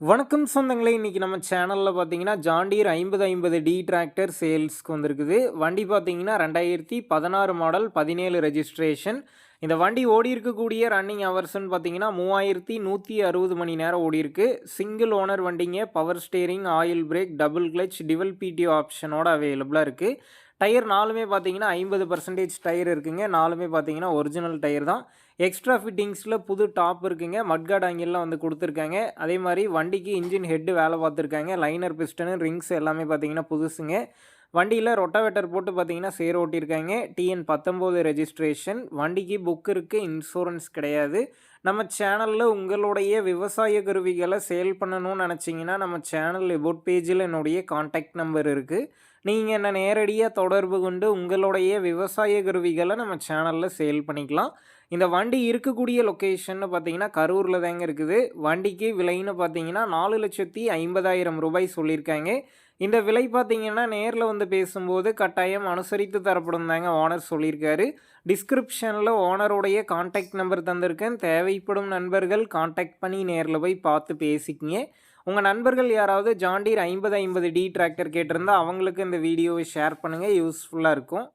வணக்கம் சொந்தங்களே இன்றைக்கி நம்ம சேனலில் பார்த்தீங்கன்னா ஜாண்டீர் ஐம்பது ஐம்பது டி டிராக்டர் சேல்ஸ்க்கு வந்திருக்குது. வண்டி பார்த்தீங்கன்னா ரெண்டாயிரத்தி பதினாறு மாடல் பதினேழு ரெஜிஸ்ட்ரேஷன் இந்த வண்டி ஓடி இருக்கக்கூடிய ரன்னிங் ஹவர்ஸ்னு பார்த்தீங்கன்னா மூவாயிரத்தி நூற்றி அறுபது மணி நேரம் ஓடிருக்கு சிங்கிள் ஓனர் வண்டிங்க power steering oil brake double clutch dual PTO ஆப்ஷனோட அவைலபிளாக இருக்குது டயர் நாலுமே பார்த்தீங்கன்னா ஐம்பது பர்சன்டேஜ் டயர் இருக்குங்க. நாலுமே பார்த்தீங்கன்னா ஒரிஜினல் டயர் தான். எக்ஸ்ட்ரா ஃபிட்டிங்ஸில் புது டாப் இருக்குங்க. மட்கார்ட் ஆங்கிள்லாம் வந்து கொடுத்துருக்காங்க. அதே மாதிரி வண்டிக்கு இன்ஜின் ஹெட்டு வேலை பார்த்துருக்காங்க. லைனர் பிஸ்டனு ரிங்ஸ் எல்லாமே பார்த்தீங்கன்னா புதுசுங்க. வண்டியில் ரொட்டாவேட்டர் போட்டு பார்த்தீங்கன்னா சேர் ஓட்டியிருக்காங்க. டிஎன் பத்தொம்போது ரெஜிஸ்ட்ரேஷன் வண்டிக்கு புக் இருக்குது இன்சூரன்ஸ் கிடையாது. நம்ம சேனலில் உங்களுடைய விவசாய கருவிகளை சேல் பண்ணணும்னு நினச்சிங்கன்னா நம்ம சேனல் எபோட் பேஜில் என்னுடைய காண்டாக்ட் நம்பர் இருக்குது நீங்கள் என்ன நேரடியாக தொடர்பு கொண்டு உங்களுடைய விவசாய கருவிகளை நம்ம சேனலில் சேல் பண்ணிக்கலாம். இந்த வண்டி இருக்கக்கூடிய லொக்கேஷன்னு பார்த்தீங்கன்னா கரூரில் தாங்க இருக்குது. வண்டிக்கு விலைன்னு பார்த்தீங்கன்னா நாலு லட்சத்தி ஐம்பதாயிரம் ரூபாய் சொல்லியிருக்காங்க. இந்த விலை பார்த்தீங்கன்னா நேரில் வந்து பேசும்போது கட்டாயம் அனுசரித்து தரப்படும் தாங்க ஓனர் சொல்லியிருக்காரு. டிஸ்கிரிப்ஷனில் ஓனருடைய காண்டாக்ட் நம்பர் தந்திருக்கேன். தேவைப்படும் நண்பர்கள் காண்டாக்ட் பண்ணி நேரில் போய் பார்த்து பேசிக்கிங்க. உங்கள் நண்பர்கள் யாராவது ஜாண்டீர் ஐம்பது ஐம்பது டி டிராக்டர் கேட்டிருந்தால் அவங்களுக்கு இந்த வீடியோவை ஷேர் பண்ணுங்கள் யூஸ்ஃபுல்லாக இருக்கும்.